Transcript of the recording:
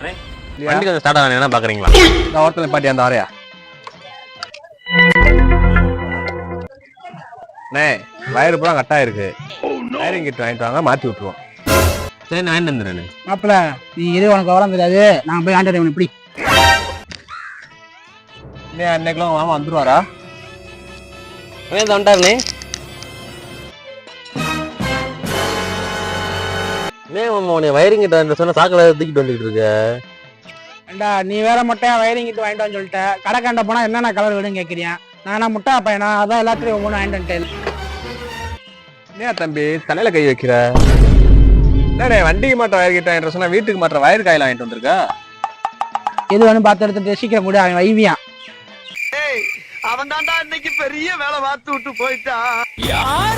வண்டி கொஞ்சம் ஸ்டார்ட் ஆகணும் என்ன பாக்குறீங்களா? இந்த ஓரத்தில் பாட்டி அந்த வரையா அண்ணே வயரு பூரா கட்டா இருக்கு வயரிங் கிட்ட வாங்கிட்டு வாங்க மாத்தி விட்டுருவோம். சரி நான் வாங்கிட்டு வந்துடுறேன். மாப்பிள நீ இது உனக்கு விவரம் தெரியாது? நான் போய் ஆண்டர் இப்படி அன்னைக்கெல்லாம் மாமா வந்துருவாரா? அவன் ஏன் மாமா உன்னை வயரிங் கிட்ட வந்து சொன்ன சாக்கில் தூக்கிட்டு வந்துட்டு இருக்க? ஏண்டா நீ வேற முட்டையா வயரிங் கிட்ட வாங்கிட்டு வந்து சொல்லிட்ட. கடைக்காண்ட போனா என்னென்ன கலர் வேணும்னு கேட்குறியா நானா முட்டை பையனா அதான் எல்லாத்தையும் ஒவ்வொன்று வாங்கிட்டு வந்துட்டேன். என்ன தம்பி தலையில கை வைக்கிற? என்னடே வண்டிக்கு மாட்ட வயர் கிட்ட வாங்கிட்டு சொன்னா வீட்டுக்கு மாட்ட வயர் காயில வாங்கிட்டு வந்திருக்கா? எது வேணும் பார்த்து எடுத்துட்டு சீக்கிரம் கூட அவன் வைவியான் அவன் தாண்டா இன்னைக்கு பெரிய வேலை பார்த்து விட்டு வாழ்பவன்